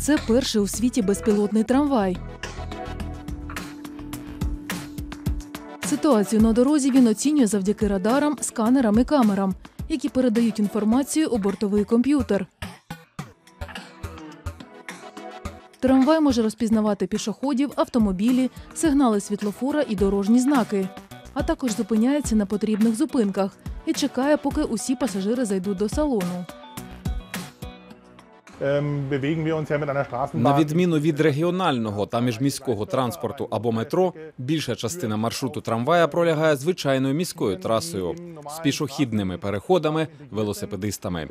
Це перший у світі безпілотний трамвай. Ситуацію на дорозі він оцінює завдяки радарам, сканерам і камерам, які передають інформацію у бортовий комп'ютер. Трамвай може розпізнавати пішоходів, автомобілі, сигнали світлофора і дорожні знаки, а також зупиняється на потрібних зупинках і чекає, поки усі пасажири зайдуть до салону. На відміну від регіонального та міжміського транспорту або метро, більша частина маршруту трамвая пролягає звичайною міською трасою з пішохідними переходами, велосипедистами.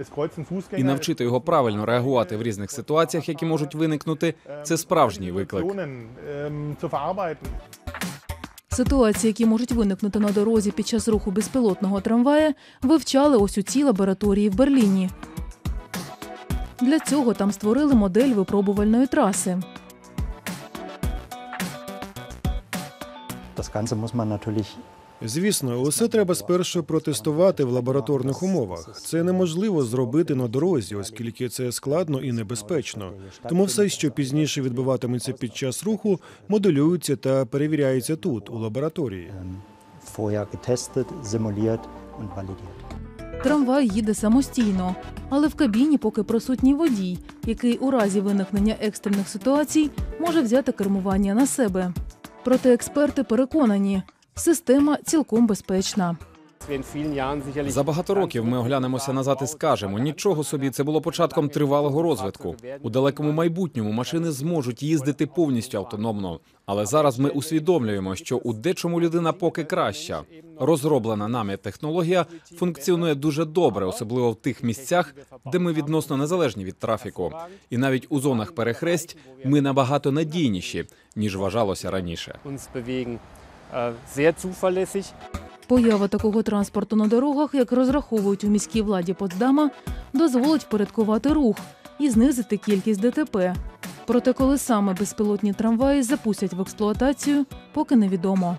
І навчити його правильно реагувати в різних ситуаціях, які можуть виникнути, це справжній виклик. Verarbeiten. Ситуації, які можуть виникнути на дорозі під час руху безпілотного трамвая, вивчали ось у цій лабораторії в Берліні. Для цього там створили модель випробувальної траси. Das Ganze muss man natürlich Звісно, усе треба спершу протестувати в лабораторних умовах. Це неможливо зробити на дорозі, оскільки це складно і небезпечно. Тому все, що пізніше відбуватиметься під час руху, моделюється та перевіряється тут, у лабораторії. vorher getestet, simuliert und validiert. Трамвай їде самостійно, але в кабіні поки присутній водій, який у разі виникнення екстрених ситуацій може взяти кермування на себе. Проте експерти переконані, система цілком безпечна. За багато років ми оглянемося назад і скажемо: нічого собі, це було початком тривалого розвитку. У далекому майбутньому машини зможуть їздити повністю автономно. Але зараз ми усвідомлюємо, що у дечому людина поки краща. Розроблена нами технологія функціонує дуже добре, особливо в тих місцях, де ми відносно незалежні від трафіку. І навіть у зонах перехресть ми набагато надійніші ніж вважалося раніше. Поява такого транспорту на дорогах, як розраховують у міській владі Потсдама, дозволить впорядкувати рух і знизити кількість ДТП. Проте, коли саме безпілотні трамваї запустять в експлуатацію, поки невідомо.